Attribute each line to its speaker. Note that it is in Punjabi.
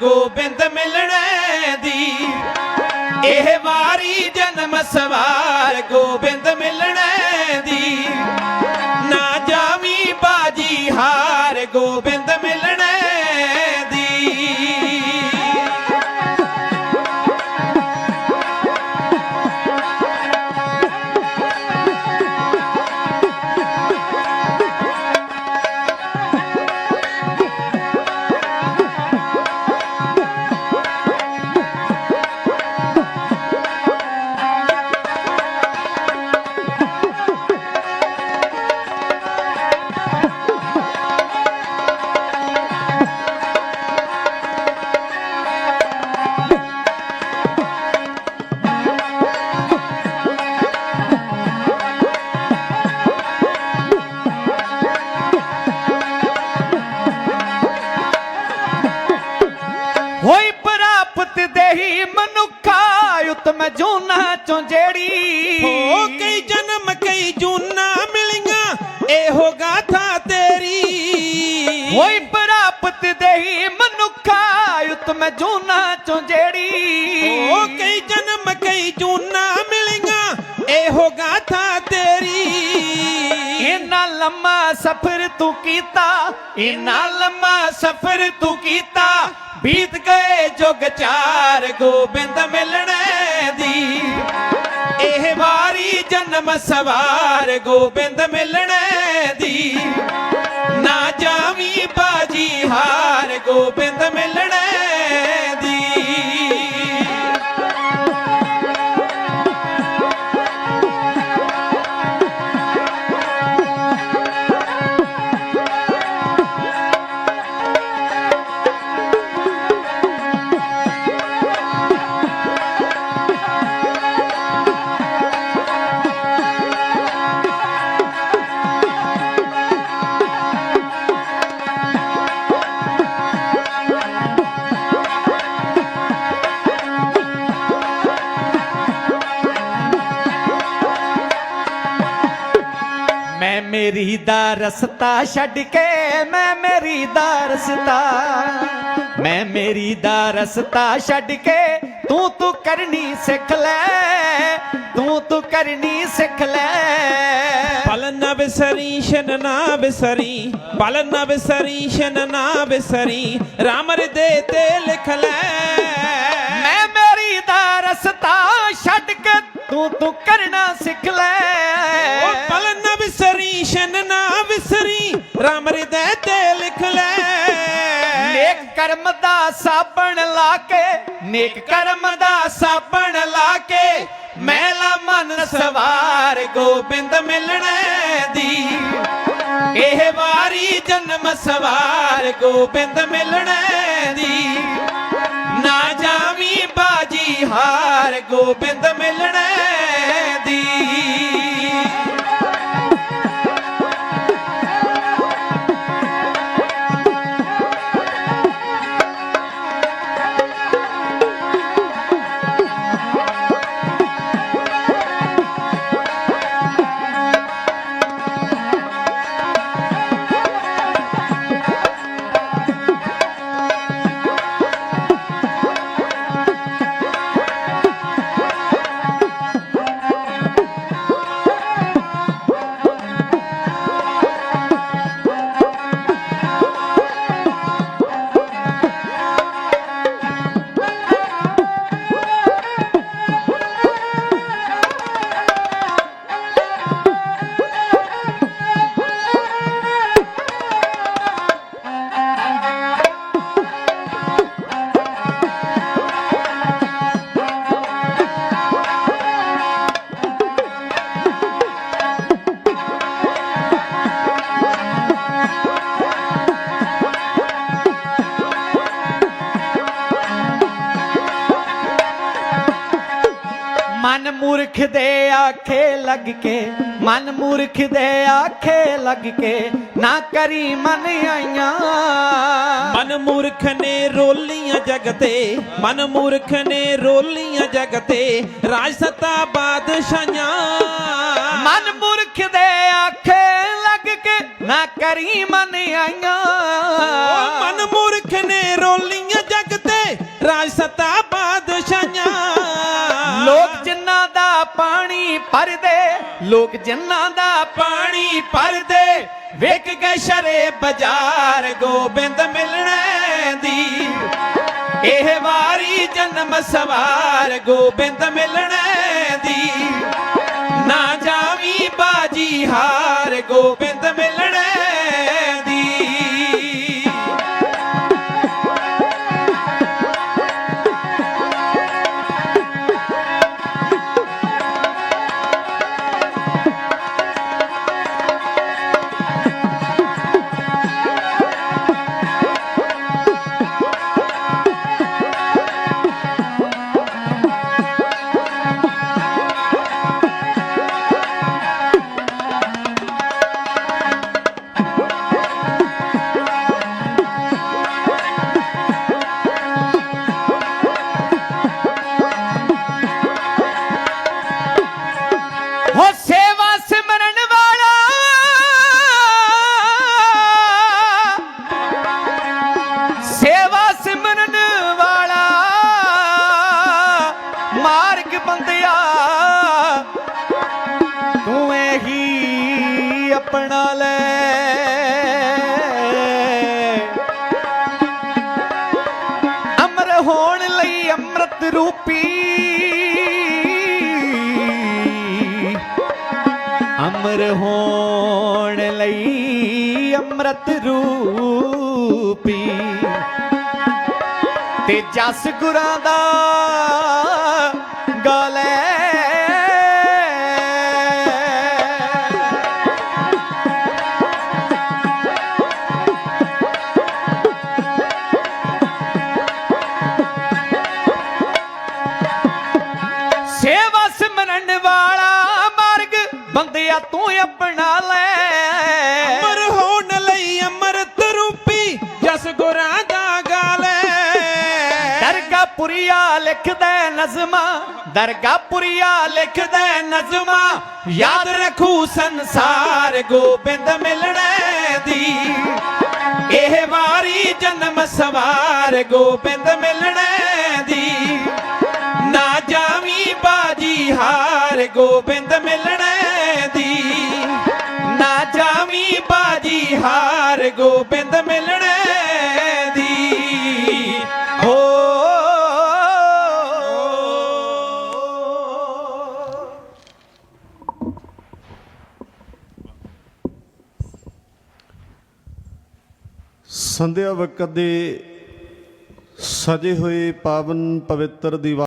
Speaker 1: ਗੋਬਿੰਦ ਮਿਲਣੇ ਦੀ। ਇਹ ਵਾਰੀ ਜਨਮ ਸਵਾਰ ਗੋਬਿੰਦ ਮਿਲਣੇ ਦੀ। ਨਾ ਜਾਵੀ ਬਾਜੀ ਹਾਰ ਗੋਬਿੰਦ ਮਿਲਣੇ
Speaker 2: ਜੋਨਾ ਚੋਂ ਜਿਹੜੀ
Speaker 1: ਹੋ ਕਈ ਜਨਮ ਕਈ ਜੂਨਾ ਮਿਲੀਆਂ ਇਹੋ ਗਾਥਾ ਤੇਰੀ।
Speaker 2: ਹੋਈ ਪ੍ਰਾਪਤ ਦੇਹੀ ਮਨੁੱਖਾ ਉਤਮ ਜੋਨਾ ਚੋਂ ਜਿਹੜੀ।
Speaker 1: ਹੋ ਕਈ ਜਨਮ ਕਈ ਜੂਨਾ ਮਿਲੀਆਂ ਇਹੋ ਗਾਥਾ
Speaker 2: ਲੰਮਾ ਸਫ਼ਰ ਤੂੰ ਕੀਤਾ, ਇੰਨਾ ਲੰਮਾ ਸਫ਼ਰ ਤੂੰ ਕੀਤਾ।
Speaker 1: ਬੀਤ ਗਏ ਜੁਗ ਚਾਰ ਗੋਬਿੰਦ ਮਿਲਣੇ ਦੀ। ਇਹ ਵਾਰੀ ਜਨਮ ਸਵਾਰ ਗੋਬਿੰਦ ਮਿਲਣੇ ਦੀ। ਨਾ ਜਾਵੀ ਬਾਜੀ ਹਾਰ ਗੋਬਿੰਦ ਮਿਲਣੇ
Speaker 2: ਮੈਂ ਮੇਰੀ ਦਾ ਰਸਤਾ ਛੱਡ ਕੇ ਮੈਂ ਮੇਰੀ ਦਾ ਰਸਤਾ। ਮੈਂ ਮੇਰੀ ਦਾ ਰਸਤਾ ਛੱਡ ਕੇ ਤੂੰ ਤੂੰ ਕਰਨੀ ਸਿੱਖ ਲੈ ਤੂੰ ਤੂੰ ਕਰਨੀ ਸਿੱਖ ਲੈ।
Speaker 1: ਪਲ ਨਾ ਵਿਸਰੀ ਸ਼ਨ ਨਾ ਵਿਸਰੀ ਪਲ ਨਾ ਵਿਸਰੀ ਸ਼ਨ ਨਾ ਵਿਸਰੀ ਰਾਮ ਹਿਰਦੇ ਤੇ ਲਿਖ ਲੈ।
Speaker 2: ਮੈਂ ਮੇਰੀ ਦਾ ਰਸਤਾ ਛੱਡ ਕੇ ਤੂੰ ਤੂੰ ਕਰਨਾ ਸਿੱਖ ਲੈ।
Speaker 1: ਉਹ ਨਾ ਵਿਸਰੀ ਸ਼ਨ ਰਾਮ ਹਿਰਦੇ ਤੇ ਲਿਖ ਲੈ।
Speaker 2: ਨੇਕ ਕਰਮ ਦਾ ਸਾਬਣ ਲਾ ਕੇ, ਨੇਕ ਕਰਮ ਦਾ ਸਾਬਣ ਲਾ ਕੇ, ਮੈਲਾ ਮਨ ਸਵਾਰ
Speaker 1: ਗੋਬਿੰਦ ਮਿਲਣੇ ਦੀ। ਇਹ ਵਾਰੀ ਜਨਮ ਸਵਾਰ ਗੋਬਿੰਦ ਮਿਲਣੇ ਦੀ। ਨਾ ਜਾਵੀ ਬਾਜੀ ਹਾਰ ਗੋਬਿੰਦ ਮਿਲਣੇ ਦੀ।
Speaker 2: ਮੂਰਖ ਦੇ ਆਖੇ ਲੱਗ ਕੇ ਮਨ ਮੂਰਖ ਦੇ ਆਖੇ ਲੱਗ ਕੇ ਨਾ ਕਰੀ ਮਨ ਆਈਆਂ।
Speaker 1: ਮਨ ਮੂਰਖ ਨੇ ਰੋਲੀਆਂ ਜਗ ਤੇ ਮਨ ਮੂਰਖ ਨੇ ਰੋਲੀਆਂ ਜਗ ਤੇ ਰਾਜ ਸੱਤਾ ਬਾਦਸ਼ਾਹਾਂ।
Speaker 2: ਮਨ ਮੂਰਖ ਦੇ ਆਖੇ ਲੱਗ ਕੇ ਨਾ ਕਰੀ ਮਨ ਆਈਆਂ।
Speaker 1: ਮਨ ਮੂਰਖ ਨੇ ਰੋਲੀਆਂ ਜਗ ਤੇ ਰਾਜ ਸਤਾ ਪਰਦੇ,
Speaker 2: ਲੋਕ ਜਿੰਨਾਂ ਦਾ ਪਾਣੀ ਭਰਦੇ
Speaker 1: ਵੇਖ ਕੇ ਸ਼ਰੇ ਬਾਜ਼ਾਰ ਗੋਬਿੰਦ ਮਿਲਣੇ ਦੀ। ਇਹ ਵਾਰੀ ਜਨਮ ਸਵਾਰ ਗੋਬਿੰਦ ਮਿਲਣੇ ਦੀ। ਨਾ ਜਾਵੀ ਬਾਜੀ ਹਾਰ ਗੋਬਿੰਦ ਮਿਲਣੇ
Speaker 2: ਹੋਣ ਅੰਮ੍ਰਿਤ ਰੂਪੀ ਅਮਰ ਹੋਣ ਲਈ ਅੰਮ੍ਰਿਤ ਰੂਪੀ ਤੇ ਜਸ ਗੁਰਾਂ ਦਾ ਗਾਲੇ ਬੰਦਿਆ ਤੂੰ ਆਪਣਾ ਲੈ।
Speaker 1: ਅਮਰ ਹੋਣ ਲਈ ਅੰਮ੍ਰਿਤ ਰੂਪੀ ਜਸ ਗੁਰਾਂ ਦਾ ਗਾਲੇ
Speaker 2: ਦਰਗਾ ਪੁਰੀਆ ਲਿਖਦਾ ਨਜ਼ਮਾ ਦਰਗਾ ਪੁਰੀਆ ਲਿਖਦਾ ਨਜ਼ਮਾ।
Speaker 1: ਯਾਦ ਰੱਖੂ ਸੰਸਾਰ ਗੋਬਿੰਦ ਮਿਲਣੇ ਦੀ। ਇਹ ਵਾਰੀ ਜਨਮ ਸਵਾਰ ਗੋਬਿੰਦ ਮਿਲਣੇ ਦੀ। ਨਾ ਜਾਵੀ ਬਾਜੀ ਹਾਰ ਗੋਬਿੰਦ ਮਿਲਣੇ ਬਾਜੀ ਹਾਰ ਗੋਬਿੰਦ ਮਿਲਣੇ ਦੀ। ਹੋ।
Speaker 3: ਸੰਧਿਆ ਵਕਤ ਦੇ ਸਜੇ ਹੋਏ ਪਾਵਨ ਪਵਿੱਤਰ ਦੀਵਾ